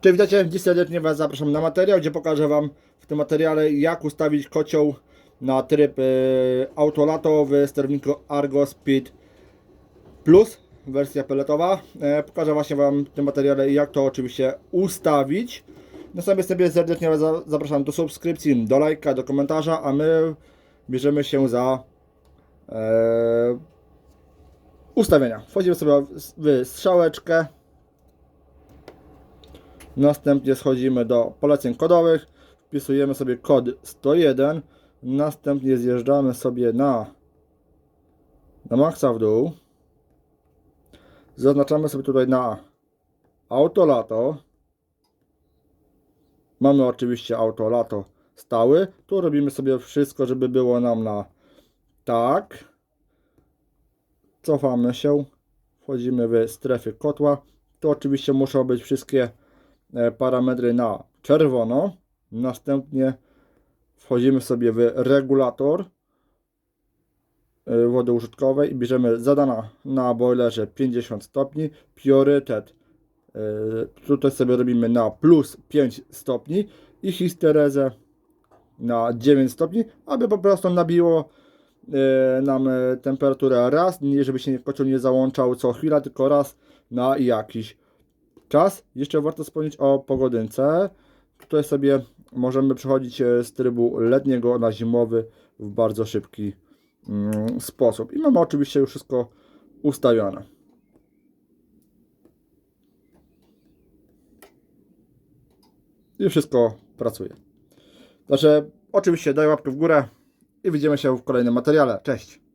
Cześć, witajcie. Dziś serdecznie Was zapraszam na materiał, gdzie pokażę Wam w tym materiale, jak ustawić kocioł na tryb e, autolato w sterowniku Argo Speed Plus, wersja peletowa. E, pokażę właśnie Wam w tym materiale, jak to oczywiście ustawić. Na sobie sobie serdecznie Was za- zapraszam do subskrypcji, do lajka, do komentarza, a my bierzemy się za e, ustawienia. Wchodzimy sobie w strzałeczkę. Następnie schodzimy do poleceń kodowych, wpisujemy sobie kod 101, następnie zjeżdżamy sobie na, na maksa w dół, zaznaczamy sobie tutaj na autolato, mamy oczywiście autolato stały, tu robimy sobie wszystko, żeby było nam na tak, cofamy się, wchodzimy w strefę kotła, to oczywiście muszą być wszystkie parametry na czerwono. Następnie wchodzimy sobie w regulator e, wody użytkowej i bierzemy zadana na boilerze 50 stopni. Priorytet e, tutaj sobie robimy na plus 5 stopni i histerezę na 9 stopni, aby po prostu nabiło e, nam e, temperaturę raz, żeby się kocioł nie załączał co chwila, tylko raz na jakiś czas. Jeszcze warto wspomnieć o pogodynce. Tutaj sobie możemy przechodzić e, z trybu letniego na zimowy w bardzo szybki mm, sposób. I mamy oczywiście już wszystko ustawione. I wszystko pracuje. Także oczywiście daj łapkę w górę i widzimy się w kolejnym materiale. Cześć!